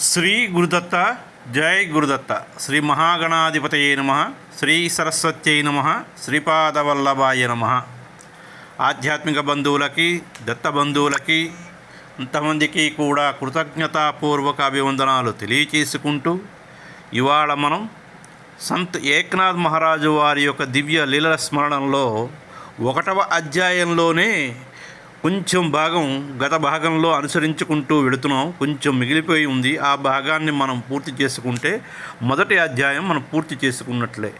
శ్రీ గురుదత్త జై గురుదత్త. శ్రీ మహాగణాధిపతయే నమ. శ్రీ సరస్వత్యై నమ. శ్రీపాదవల్లభాయ నమ. ఆధ్యాత్మిక బంధువులకి దత్త బంధువులకి ఇంతమందికి కూడా కృతజ్ఞతాపూర్వక అభివందనాలు తెలియచేసుకుంటూ ఇవాళ మనం సంత్ ఏక్నాథ్ మహారాజు వారి యొక్క దివ్య లీలల స్మరణంలో ఒకటవ అధ్యాయంలోనే కొంచెం భాగం గత భాగంలో అనుసరించుకుంటూ వెళుతున్నాం. కొంచెం మిగిలిపోయి ఉంది. ఆ భాగాన్ని మనం పూర్తి చేసుకుంటే మొదటి అధ్యాయం మనం పూర్తి చేసుకున్నట్లే.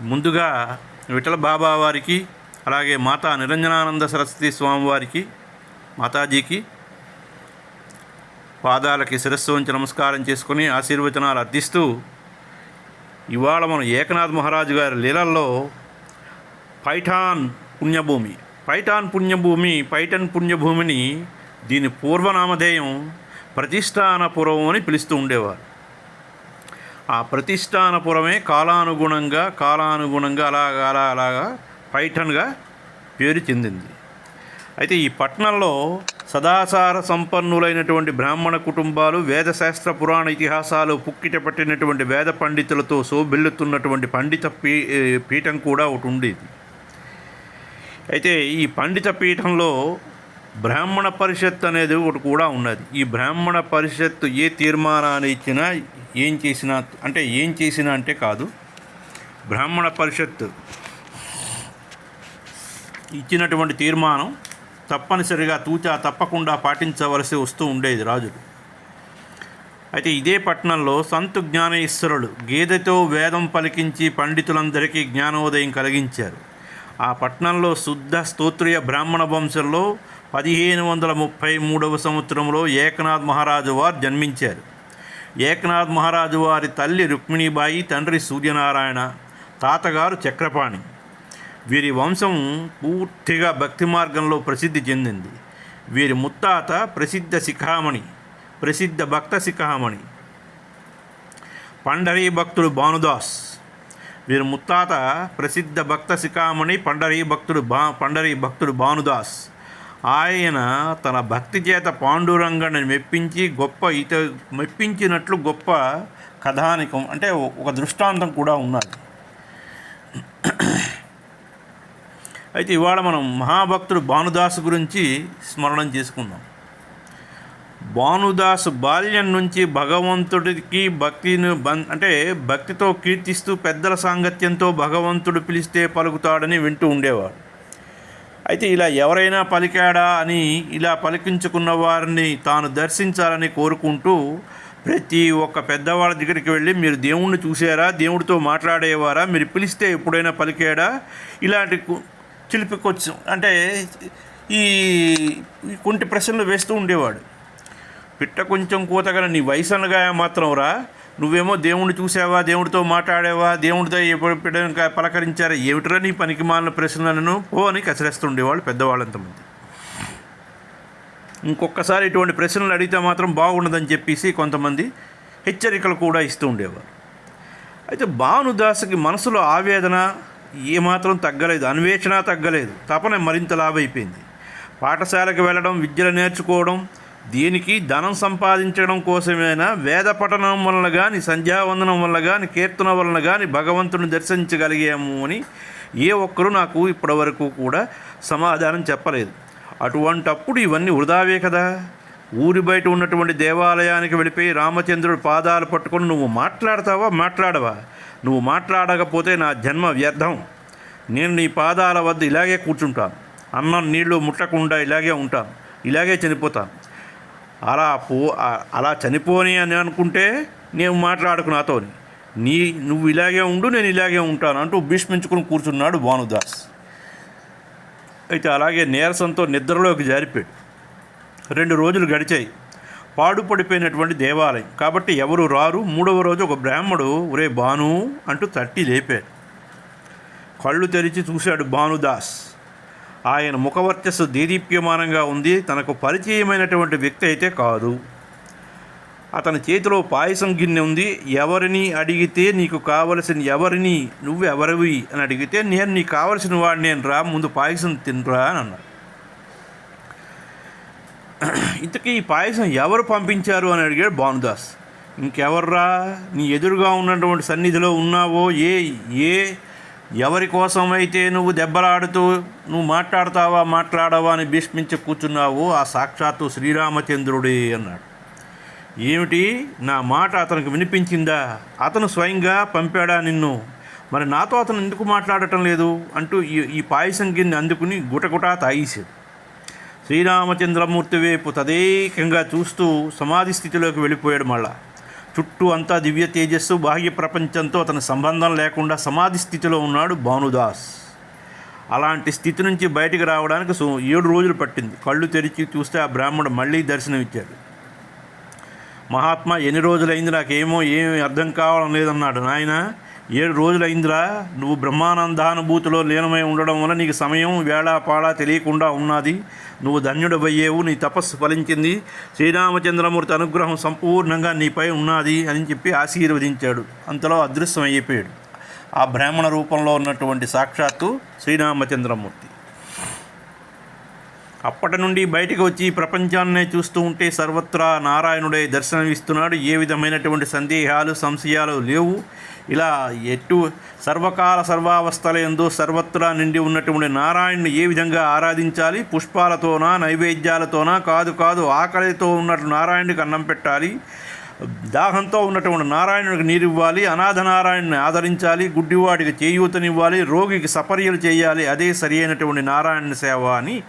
ముందుగా విఠల బాబా వారికి అలాగే మాతా నిరంజనానంద సరస్వతి స్వామి వారికి మాతాజీకి పాదాలకి శిరస్సు ఉంచి నమస్కారం చేసుకుని ఆశీర్వచనాలు అర్థిస్తూ ఇవాళ మనం ఏకనాథ్ మహారాజు గారి లీలల్లో పైఠాన్ పుణ్యభూమి పైఠాన్ పుణ్యభూమి పైఠన్ పుణ్యభూమిని దీని పూర్వనామధేయం ప్రతిష్టానపురం అని పిలుస్తూ ఉండేవారు. ఆ ప్రతిష్టానపురమే కాలానుగుణంగా కాలానుగుణంగా అలాగా అలా అలాగా పైఠన్గా పేరు చెందింది. అయితే ఈ పట్టణంలో సదాచార సంపన్నులైనటువంటి బ్రాహ్మణ కుటుంబాలు వేదశాస్త్ర పురాణ ఇతిహాసాలు పుక్కిట పట్టినటువంటి వేద పండితులతో శోభిల్లుతున్నటువంటి పండిత పీ పీఠం కూడా ఒకటి ఉండేది. అయితే ఈ పండిత పీఠంలో బ్రాహ్మణ పరిషత్ అనేది ఒకటి కూడా ఉన్నది. ఈ బ్రాహ్మణ పరిషత్ ఏ తీర్మానాన్ని ఇచ్చినా ఏం చేసినా అంటే ఏం చేసినా అంటే కాదు బ్రాహ్మణ పరిషత్ ఇచ్చినటువంటి తీర్మానం తప్పనిసరిగా తూచా తప్పకుండా పాటించవలసి వస్తూ ఉండేది రాజులు. అయితే ఇదే పట్టణంలో సంతు జ్ఞానేశ్వరుడు గేదెతో వేదం పలికించి పండితులందరికీ జ్ఞానోదయం కలిగించారు. ఆ పట్టణంలో శుద్ధ స్తోత్రియ బ్రాహ్మణ వంశంలో పదిహేను వందల ముప్పై మూడవ సంవత్సరంలో ఏకనాథ్ మహారాజు వారు జన్మించారు. ఏకనాథ్ మహారాజు వారి తల్లి రుక్మిణీబాయి తండ్రి సూర్యనారాయణ తాతగారు చక్రపాణి. వీరి వంశం పూర్తిగా భక్తి మార్గంలో ప్రసిద్ధి చెందింది. వీరి ముత్తాత ప్రసిద్ధ శిఖామణి ప్రసిద్ధ భక్త శిఖామణి. పండరీ భక్తుడు భానుదాస్. వీరి ముత్తాత ప్రసిద్ధ భక్త శిఖామణి పండరీ భక్తుడు బా పండరీ భక్తుడు భానుదాస్. ఆయన తన భక్తి చేత పాండురంగని మెప్పించి గొప్ప ఇత మెప్పించినట్లు గొప్ప కథానికం అంటే ఒక దృష్టాంతం కూడా ఉన్నది. అయితే ఇవాళ మనం మహాభక్తుడు భానుదాస్ గురించి స్మరణం చేసుకుందాం. భానుదాస్ బాల్యం నుంచి భగవంతుడికి భక్తిని బం అంటే భక్తితో కీర్తిస్తూ పెద్దల సాంగత్యంతో భగవంతుడు పిలిస్తే పలుకుతాడని వింటూ ఉండేవాడు. అయితే ఇలా ఎవరైనా పలికాడా అని ఇలా పలికించుకున్న వారిని తాను దర్శించాలని కోరుకుంటూ ప్రతి ఒక్క పెద్దవాళ్ళ దగ్గరికి వెళ్ళి మీరు దేవుణ్ణి చూసారా దేవుడితో మాట్లాడేవారా? మీరు పిలిస్తే ఎప్పుడైనా పలికాడా? ఇలాంటి కు- చిలిపికొచ్చు అంటే ఈ కొన్ని ప్రశ్నలు వేస్తూ ఉండేవాడు. పిట్ట కొంచెం కూతగల నీ వయసు అనగా మాత్రం రా. నువ్వేమో దేవుణ్ణి చూసావా దేవుడితో మాట్లాడావా దేవుడితో ఎప్పుడు పలకరించారా? ఏమిట్రా నీ పనికి మాలిన ప్రశ్నలను పో అని కసిరేస్తుండేవాళ్ళు పెద్దవాళ్ళంతమంది ఇంకొకసారి ఇటువంటి ప్రశ్నలు అడిగితే మాత్రం బాగుండదని చెప్పేసి కొంతమంది హెచ్చరికలు కూడా ఇస్తూ ఉండేవారు. అయితే భానుదాసుకి మనసులో ఆవేదన ఏమాత్రం తగ్గలేదు అన్వేషణ తగ్గలేదు. తపన మరింత లాభైపోయింది. పాఠశాలకు వెళ్ళడం విద్యలు నేర్చుకోవడం దీనికి ధనం సంపాదించడం కోసమైనా? వేద పఠనం వలన కానీ సంధ్యావందనం వలన కానీ కీర్తన వలన కానీ భగవంతుని దర్శించగలిగాము అని ఏ ఒక్కరూ నాకు ఇప్పటివరకు కూడా సమాధానం చెప్పలేదు. అటువంటప్పుడు ఇవన్నీ వృధావే కదా? ఊరి బయట ఉన్నటువంటి దేవాలయానికి వెళ్ళిపోయి రామచంద్రుడి పాదాలు పట్టుకొని నువ్వు మాట్లాడతావా? మాట్లాడవా? నువ్వు మాట్లాడకపోతే నా జన్మ వ్యర్థం. నేను నీ పాదాల వద్ద ఇలాగే కూర్చుంటాను. అన్నం నీళ్ళు ముట్టకుండా ఇలాగే ఉంటాను. ఇలాగే చనిపోతాను. అలా పో అలా చనిపోని అని అనుకుంటే నేను మాట్లాడకు నాతోని. నీ నువ్వు ఇలాగే ఉండు నేను ఇలాగే ఉంటాను అంటూ భీష్మించుకుని కూర్చున్నాడు భానుదాస్. అయితే అలాగే నీరసంతో నిద్రలోకి జారిపోయాడు. రెండు రోజులు గడిచాయి. పాడుపడిపోయినటువంటి దేవాలయం. కాబట్టి ఎవరు రారు? మూడవ రోజు ఒక బ్రాహ్మడు ఒరే భాను అంటూ తట్టి లేపాడు. కళ్ళు తెరిచి చూశాడు భానుదాస్. ఆయన ముఖవర్చస్సు దేదీప్యమానంగా ఉంది. తనకు పరిచయమైనటువంటి వ్యక్తి అయితే కాదు. అతని చేతిలో పాయసం గిన్నె ఉంది. ఎవరిని అడిగితే నీకు కావలసిన ఎవరిని నువ్వు ఎవరివి అని అడిగితే నేను నీకు కావలసిన వాడు నేను రా ముందు పాయసం తినరా అని అన్నాడు. ఇంతకీ ఈ పాయసం ఎవరు పంపించారు అని అడిగాడు భానుదాస్. ఇంకెవర్రా? నీ ఎదురుగా ఉన్నటువంటి సన్నిధిలో ఉన్నావో? ఏ? ఏ? ఎవరి కోసమైతే నువ్వు దెబ్బలాడుతూ నువ్వు మాట్లాడతావా మాట్లాడవా అని భీష్మించి కూర్చున్నావో ఆ సాక్షాత్తు శ్రీరామచంద్రుడే అన్నాడు. ఏమిటి? నా మాట అతనికి వినిపించిందా? అతను స్వయంగా పంపాడా నిన్ను? మరి నాతో అతను ఎందుకు మాట్లాడటం లేదు? అంటూ ఈ ఈ పాయసం గిన్నె అందుకుని గుటగుటా తాగేశాడు. శ్రీరామచంద్రమూర్తి వైపు తదేకంగా చూస్తూ సమాధి స్థితిలోకి వెళ్ళిపోయాడు మళ్ళా. చుట్టూ అంతా దివ్య తేజస్సు బాహ్య ప్రపంచంతో అతని సంబంధం లేకుండా సమాధి స్థితిలో ఉన్నాడు భానుదాస్. అలాంటి స్థితి నుంచి బయటికి రావడానికి ఏడు రోజులు పట్టింది. కళ్ళు తెరిచి చూస్తే ఆ బ్రాహ్మణుడు మళ్ళీ దర్శనమిచ్చాడు. మహాత్మా ఎన్ని రోజులైంది నాకేమో ఏమి అర్థం కావడం లేదన్నాడు. నాయన ఏడు రోజులైందిరా నువ్వు బ్రహ్మానందానుభూతిలో లీనమై ఉండడం వల్ల నీకు సమయం వేళ పాడా తెలియకుండా ఉన్నది. నువ్వు ధన్యుడవయ్యేవు నీ తపస్సు ఫలించింది. శ్రీరామచంద్రమూర్తి అనుగ్రహం సంపూర్ణంగా నీపై ఉన్నది అని చెప్పి ఆశీర్వదించాడు. అంతలో అదృశ్యం అయిపోయాడు. ఆ బ్రాహ్మణ రూపంలో ఉన్నటువంటి సాక్షాత్తు శ్రీరామచంద్రమూర్తి. అప్పటి నుండి బయటకు వచ్చి ప్రపంచాన్నే చూస్తూ ఉంటే సర్వత్రా నారాయణుడే దర్శనమిస్తున్నాడు. ఏ విధమైనటువంటి సందేహాలు సంశయాలు లేవు. ఇలా ఎటు సర్వకాల సర్వావస్థల ఎందు సర్వత్రా నిండి ఉన్నటువంటి నారాయణుని ఏ విధంగా ఆరాధించాలి? పుష్పాలతోనా నైవేద్యాలతోనా? కాదు కాదు ఆకలితో ఉన్నట్టు నారాయణుడికి అన్నం పెట్టాలి. దాహంతో ఉన్నటువంటి నారాయణుడికి నీరు ఇవ్వాలి. అనాథ నారాయణుని ఆదరించాలి. గుడ్డివాడికి చేయూతనివ్వాలి. రోగికి సపర్యలు చేయాలి. అదే సరి అయినటువంటి నారాయణ సేవ అని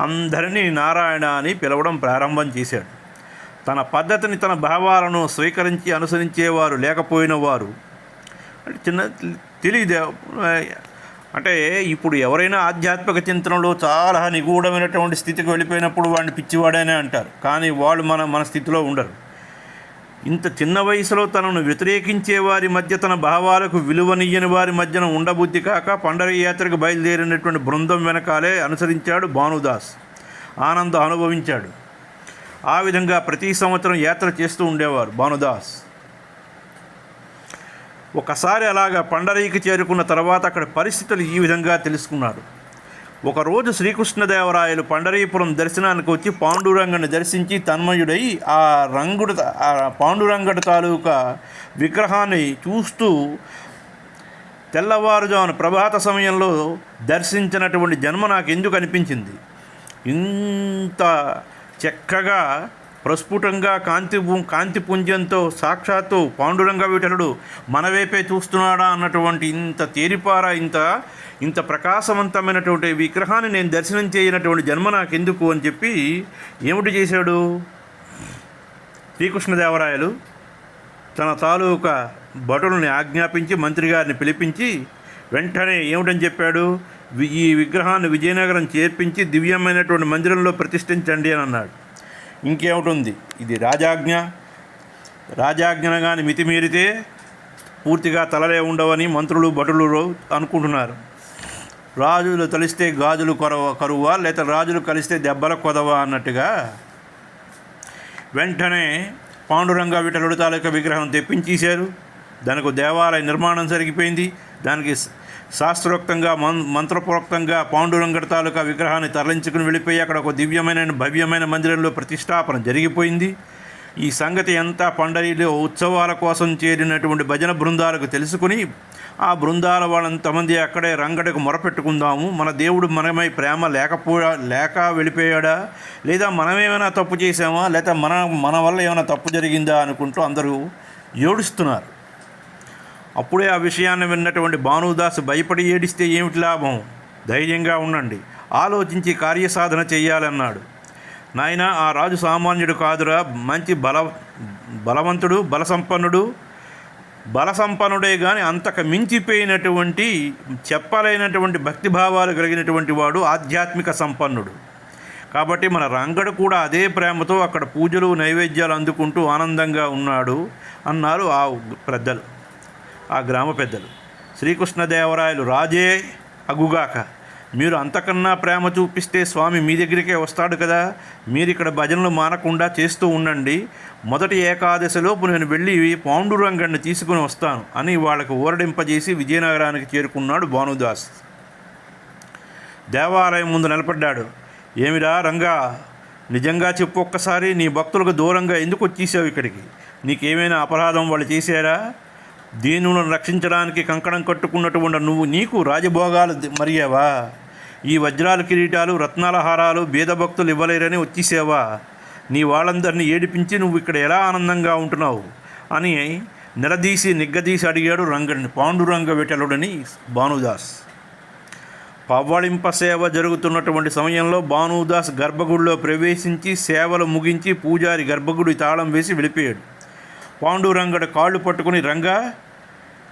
అందరినీ నారాయణ అని పిలవడం ప్రారంభం చేశాడు. తన పద్ధతిని తన భావాలను స్వీకరించి అనుసరించేవారు లేకపోయిన వారు అంటే చిన్న తెలియదే అంటే ఇప్పుడు ఎవరైనా ఆధ్యాత్మిక చింతనలో చాలా నిగూఢమైనటువంటి స్థితికి వెళ్ళిపోయినప్పుడు వాడిని పిచ్చివాడనే అంటారు. కానీ వాళ్ళు మన మన స్థితిలో ఉండరు. ఇంత చిన్న వయసులో తనను వ్యతిరేకించే వారి మధ్య తన భావాలకు విలువనియ్యని వారి మధ్యన ఉండబుద్ధి కాక పండరి యాత్రకు బయలుదేరినటువంటి బృందం వెనకాలే అనుసరించాడు భానుదాస్. ఆనందం అనుభవించాడు. ఆ విధంగా ప్రతి సంవత్సరం యాత్ర చేస్తూ ఉండేవారు భానుదాస్. ఒకసారి అలాగా పండరీకి చేరుకున్న తర్వాత అక్కడ పరిస్థితులు ఈ విధంగా తెలుసుకున్నాడు ఒకరోజు శ్రీకృష్ణదేవరాయలు పండరీపురం దర్శనానికి వచ్చి పాండురంగని దర్శించి తన్మయుడై ఆ రంగుడు ఆ పాండురంగడు తాలూకా విగ్రహాన్ని చూస్తూ తెల్లవారుజామున ప్రభాత సమయంలో దర్శించినటువంటి జన్మ నాకు ఎందుకు అనిపించింది? ఇంత చక్కగా ప్రస్ఫుటంగా కాంతి కాంతిపుంజంతో కాంతి పుంజంతో సాక్షాత్తు పాండురంగ విఠలుడు మనవైపే చూస్తున్నాడా అన్నటువంటి ఇంత తేరిపార ఇంత ఇంత ప్రకాశవంతమైనటువంటి విగ్రహాన్ని నేను దర్శనం చేయనటువంటి జన్మ నాకెందుకు అని చెప్పి ఏమిటి చేశాడు? శ్రీకృష్ణదేవరాయలు తన తాలూకా భటుల్ని ఆజ్ఞాపించి మంత్రి గారిని పిలిపించి వెంటనే ఏమిటని చెప్పాడు? వి- ఈ విగ్రహాన్ని విజయనగరం చేర్పించి దివ్యమైనటువంటి మందిరంలో ప్రతిష్ఠించండి అని అన్నాడు. ఇంకేమిటుంది? ఇది రాజాజ్ఞ. రాజాజ్ఞను కానీ మితిమీరితే పూర్తిగా తలలే ఉండవని మంత్రులు భటులు అనుకుంటున్నారు. రాజులు తలిస్తే గాజులు కొరవ కరువా లేక రాజులు కలిస్తే దెబ్బల కొదవా అన్నట్టుగా వెంటనే పాండురంగ విఠలుడు తాలూకా విగ్రహం తెప్పించేశారు. దానికి దేవాలయ నిర్మాణం జరిగిపోయింది. దానికి శాస్త్రోక్తంగా మం మంత్రపూర్వకంగా పాండురంగడ తాలూకా విగ్రహాన్ని తరలించుకుని వెళ్ళిపోయి అక్కడ ఒక దివ్యమైన భవ్యమైన మందిరంలో ప్రతిష్టాపన జరిగిపోయింది. ఈ సంగతి అంతా పండరిలో ఉత్సవాల కోసం చేరినటువంటి భజన బృందాలకు తెలుసుకుని ఆ బృందాల వాళ్ళంతమంది అక్కడే రంగడకు మొరపెట్టుకుందాము. మన దేవుడు మనమై ప్రేమ లేకపో లేక వెళ్ళిపోయాడా? లేదా మనమేమైనా తప్పు చేసామా లేదా మన మన వల్ల ఏమైనా తప్పు జరిగిందా? అనుకుంటూ అందరూ ఏడుస్తున్నారు. అప్పుడే ఆ విషయాన్ని విన్నటువంటి భానుదాస్ భయపడి ఏడిస్తే ఏమిటి లాభం? ధైర్యంగా ఉండండి. ఆలోచించి కార్యసాధన చేయాలన్నాడు. నాయన ఆ రాజు సామాన్యుడు కాదురా. మంచి బల బలవంతుడు బలసంపన్నుడు. బలసంపన్నుడే కానీ అంతకు మించిపోయినటువంటి చెప్పలేనటువంటి భక్తిభావాలు కలిగినటువంటి వాడు ఆధ్యాత్మిక సంపన్నుడు. కాబట్టి మన రంగడు కూడా అదే ప్రేమతో అక్కడ పూజలు నైవేద్యాలు అందుకుంటూ ఆనందంగా ఉన్నాడు అన్నారు ఆ పెద్దలు. ఆ గ్రామ పెద్దలు. శ్రీకృష్ణదేవరాయలు రాజే అగుగాక. మీరు అంతకన్నా ప్రేమ చూపిస్తే స్వామి మీ దగ్గరికే వస్తాడు కదా. మీరు ఇక్కడ భజనలు మానకుండా చేస్తూ ఉండండి. మొదటి ఏకాదశిలోపు నేను వెళ్ళి పాండురంగడిని తీసుకుని వస్తాను అని వాళ్ళకు ఊరడింపజేసి విజయనగరానికి చేరుకున్నాడు భానుదాస్. దేవాలయం ముందు నిలబడ్డాడు. ఏమిరా రంగా నిజంగా చెప్పు ఒక్కసారి నీ భక్తులకు దూరంగా ఎందుకు వచ్చేసావు ఇక్కడికి? నీకేమైనా అపరాధం వాళ్ళు చేశారా? దీనులను రక్షించడానికి కంకణం కట్టుకున్నటువంటి నువ్వు నీకు రాజభోగాలు మరియావా? ఈ వజ్రాల కిరీటాలు రత్నాల హారాలు బీద భక్తులు ఇవ్వలేరని వచ్చేసావా? నీ వాళ్ళందరినీ ఏడిపించి నువ్వు ఇక్కడ ఎలా ఆనందంగా ఉంటున్నావు? అని నిలదీసి నిగ్గదీసి అడిగాడు రంగడిని పాండురంగ విఠలుడని భానుదాస్. పవ్వళింప సేవ జరుగుతున్నటువంటి సమయంలో భానుదాస్ గర్భగుడిలో ప్రవేశించి సేవలు ముగించి పూజారి గర్భగుడి తాళం వేసి వెళ్ళిపోయాడు. పాండురంగడ కాళ్ళు పట్టుకుని రంగా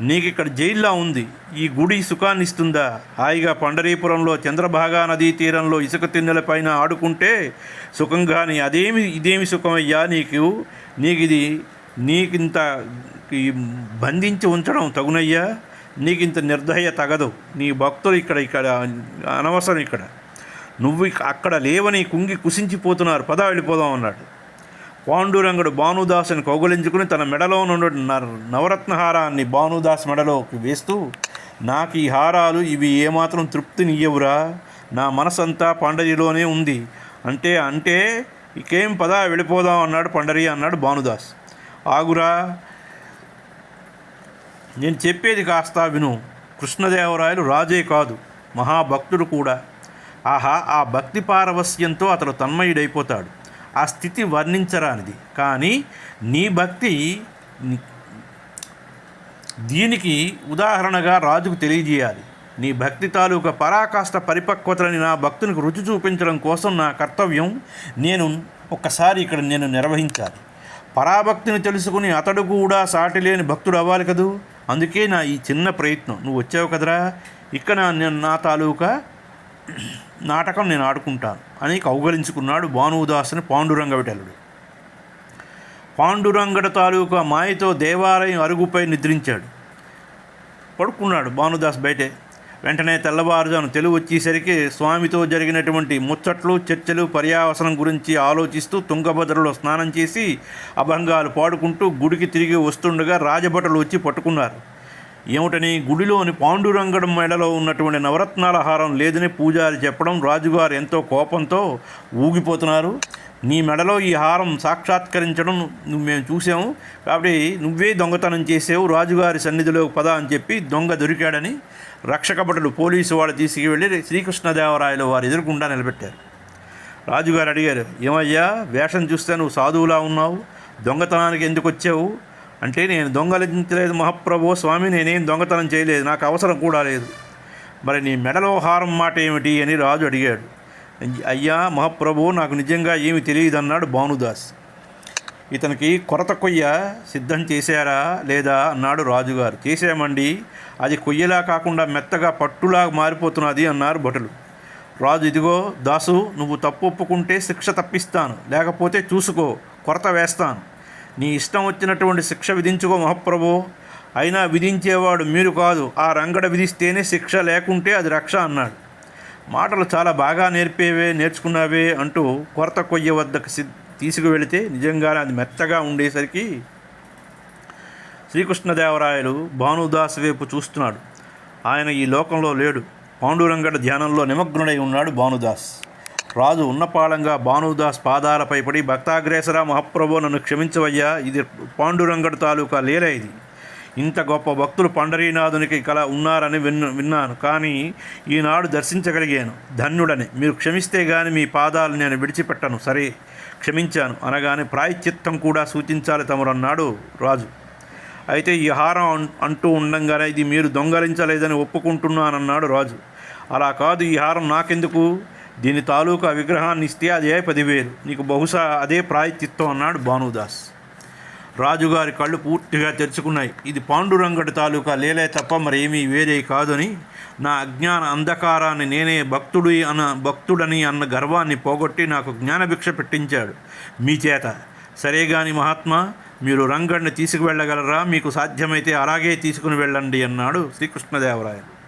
నీకు ఇక్కడ జైల్లో ఉంది. ఈ గుడి సుఖాన్ని ఇస్తుందా హాయిగా పండరీపురంలో చంద్రభాగా నదీ తీరంలో ఇసుక తిన్నెలపైన ఆడుకుంటే సుఖంగాని అదేమి ఇదేమి సుఖమయ్యా? నీకు నీకు ఇది నీకింత ఈ బంధించి ఉంచడం తగునయ్యా? నీకింత నిర్దయ తగదు. నీ భక్తులు ఇక్కడ ఇక్కడ అనవసరం ఇక్కడ. నువ్వు అక్కడ లేవని కుంగి కుసించిపోతున్నారు. పద వెళ్ళిపోదాం అన్నాడు. పాండురంగుడు భానుదాసుని కౌగులించుకుని తన మెడలో నుండి న- నవరత్నహారాన్ని భానుదాస్ మెడలోకి వేస్తూ నాకు ఈ హారాలు ఇవి ఏమాత్రం తృప్తినియ్యవురా. నా మనసంతా పండరిలోనే ఉంది. అంటే అంటే ఇకేం పదా వెళ్ళిపోదాం అన్నాడు పండరి అన్నాడు భానుదాస్. ఆగురా. నేను చెప్పేది కాస్త విను. కృష్ణదేవరాయలు రాజే కాదు మహాభక్తుడు కూడా. ఆహా ఆ భక్తి పారవస్యంతో అతడు తన్మయుడైపోతాడు. ఆ స్థితి వర్ణించరానిది కానీ నీ భక్తి దీనికి ఉదాహరణగా రాజుకు తెలియజేయాలి. నీ భక్తి తాలూకా పరాకాష్ట పరిపక్వతలని నా భక్తునికి రుచి చూపించడం కోసం నా కర్తవ్యం నేను ఒక్కసారి ఇక్కడ నేను నిర్వహించాలి. పరాభక్తిని తెలుసుకుని అతడు కూడా సాటి లేని భక్తుడు అవ్వాలి కదూ? అందుకే నా ఈ చిన్న ప్రయత్నం. నువ్వు వచ్చావు కదరా? ఇక్కడ నేను నా తాలూకా నాటకం నేను ఆడుకుంటాను. అని కౌగలించుకున్నాడు భానుదాసుని పాండురంగ విఠలుడు పాండురంగడ తాలూకా మాయతో దేవాలయం అరుగుపై నిద్రించాడు. పడుకున్నాడు భానుదాస్ బయటే. వెంటనే తెల్లవారుజాను తెలుగు వచ్చేసరికి స్వామితో జరిగినటువంటి ముచ్చట్లు చర్చలు పర్యావసనం గురించి ఆలోచిస్తూ తుంగభద్రలో స్నానం చేసి అభంగాలు పాడుకుంటూ గుడికి తిరిగి వస్తుండగా రాజభటలు వచ్చి పట్టుకున్నారు. ఏమిటని గుడిలోని పాండురంగడం మెడలో ఉన్నటువంటి నవరత్నాల హారం లేదని పూజారి చెప్పడం రాజుగారు ఎంతో కోపంతో ఊగిపోతున్నారు. నీ మెడలో ఈ హారం సాక్షాత్కరించడం మేము చూసాము కాబట్టి నువ్వే దొంగతనం చేసావు రాజుగారి సన్నిధిలో పద అని చెప్పి దొంగ దొరికాడని రక్షక భటులు పోలీసు వాళ్ళు తీసుకువెళ్ళి శ్రీకృష్ణదేవరాయలు వారు ఎదురుకుండా నిలబెట్టారు. రాజుగారు అడిగారు ఏమయ్యా వేషం చూస్తే నువ్వు సాధువులా ఉన్నావు దొంగతనానికి ఎందుకు వచ్చావు? అంటే నేను దొంగలించలేదు మహాప్రభు స్వామి నేనేం దొంగతనం చేయలేదు నాకు అవసరం కూడా లేదు. మరి నీ మెడలో హారం మాట ఏమిటి అని రాజు అడిగాడు. అయ్యా మహాప్రభు నాకు నిజంగా ఏమి తెలియదు అన్నాడు భానుదాస్. ఇతనికి కొరత కొయ్య సిద్ధం చేశారా లేదా అన్నాడు రాజుగారు. చేశామండి అది కొయ్యలా కాకుండా మెత్తగా పట్టులా మారిపోతున్నది అన్నారు భటులు. రాజు ఇదిగో దాసు నువ్వు తప్పు ఒప్పుకుంటే శిక్ష తప్పిస్తాను లేకపోతే చూసుకో కొరత వేస్తాను. నీ ఇష్టం వచ్చినటువంటి శిక్ష విధించుకో మహాప్రభు. అయినా విధించేవాడు మీరు కాదు. ఆ రంగడ విధిస్తేనే శిక్ష లేకుంటే అది రక్ష అన్నాడు. మాటలు చాలా బాగా నేర్పేవే నేర్చుకున్నావే అంటూ కొరత కొయ్య వద్దకు సి తీసుకువెళితే నిజంగానే అది మెత్తగా ఉండేసరికి శ్రీకృష్ణదేవరాయలు భానుదాస్ వైపు చూస్తున్నాడు. ఆయన ఈ లోకంలో లేడు. పాండురంగడ ధ్యానంలో నిమగ్నుడై ఉన్నాడు భానుదాస్. రాజు ఉన్నపాళంగా భానుదాస్ పాదాలపై పడి భక్తాగ్రేసర మహాప్రభు నన్ను క్షమించవయ్యా ఇది పాండురంగడు తాలూకా లీల ఇది. ఇంత గొప్ప భక్తులు పండరీనాథునికి కల ఉన్నారని విన్ను విన్నాను కానీ ఈనాడు దర్శించగలిగాను ధన్యుడని. మీరు క్షమిస్తే గాని మీ పాదాలు నేను విడిచిపెట్టను. సరే క్షమించాను అనగానే ప్రాయశ్చిత్తం కూడా సూచించాలి తమరన్నాడు రాజు. అయితే ఈ హారం అంటూ ఉండంగానే ఇది మీరు దొంగలించలేదని ఒప్పుకుంటున్నానన్నాడు రాజు. అలా కాదు ఈ హారం నాకెందుకు? దీని తాలూకా విగ్రహాన్ని ఇస్తే అదే పదివేలు? నీకు బహుశా అదే ప్రాయశ్చిత్తం అన్నాడు భానుదాస్. రాజుగారి కళ్ళు పూర్తిగా తెరుచుకున్నాయి. ఇది పాండురంగడి తాలూకా లేలే తప్ప మరేమీ వేరే కాదని నా అజ్ఞాన అంధకారాన్ని నేనే భక్తుడి అన్న భక్తుడని అన్న గర్వాన్ని పోగొట్టి నాకు జ్ఞానభిక్ష పెట్టించాడు. మీ చేత. సరే గాని మహాత్మా మీరు రంగడిని తీసుకువెళ్ళగలరా? మీకు సాధ్యమైతే అలాగే తీసుకుని వెళ్ళండి అన్నాడు శ్రీకృష్ణదేవరాయలు.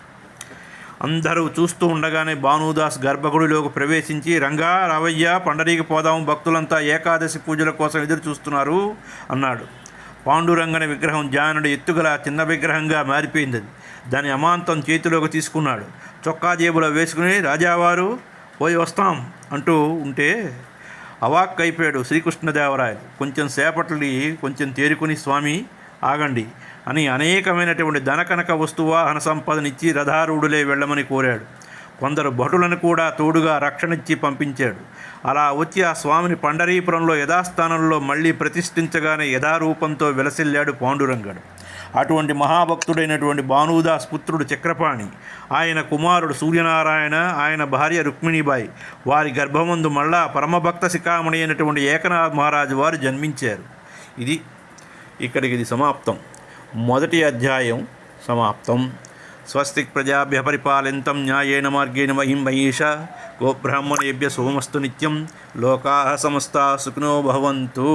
అందరూ చూస్తూ ఉండగానే భానుదాస్ గర్భగుడిలోకి ప్రవేశించి రంగా రావయ్య పండరీకి పోదాము భక్తులంతా ఏకాదశి పూజల కోసం ఎదురు చూస్తున్నారు అన్నాడు. పాండురంగని విగ్రహం జానుడి ఎత్తుగల చిన్న విగ్రహంగా మారిపోయింది. దాని అమాంతం చేతిలోకి తీసుకున్నాడు. చొక్కా జేబులో వేసుకుని రాజావారు పోయి వస్తాం అంటూ ఉంటే అవాక్కైపోయాడు శ్రీకృష్ణదేవరాయలు. కొంచెం సేపట్లి కొంచెం తేరుకుని స్వామి ఆగండి. అని అనేకమైనటువంటి ధనకనక వస్తువాహన సంపదనిచ్చి రథారూఢులే వెళ్ళమని కోరాడు. కొందరు భటులను కూడా తోడుగా రక్షణిచ్చి పంపించాడు. అలా వచ్చి ఆ స్వామిని పండరీపురంలో యథాస్థానంలో మళ్ళీ ప్రతిష్ఠించగానే యథారూపంతో విలసిల్లాడు పాండురంగడు. అటువంటి మహాభక్తుడైనటువంటి భానుదాస్ పుత్రుడు చక్రపాణి ఆయన కుమారుడు సూర్యనారాయణ ఆయన భార్య రుక్మిణీబాయి వారి గర్భమందు మళ్ళా పరమభక్త శిఖామణి అయినటువంటి ఏకనాథ్ మహారాజు వారు జన్మించారు. ఇది ఇక్కడికి ఇది సమాప్తం. మొదటి అధ్యాయం సమాప్తం. స్వస్తి ప్రజాభ్య పరిపాలింతం న్యాయేన మార్గేణ మహిం మహిష గోబ్రాహ్మణేభ్య సోమస్తు నిత్యం లోకా సమస్త సుఖినో భవంతు.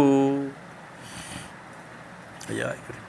అయ్యా ఇక్కడ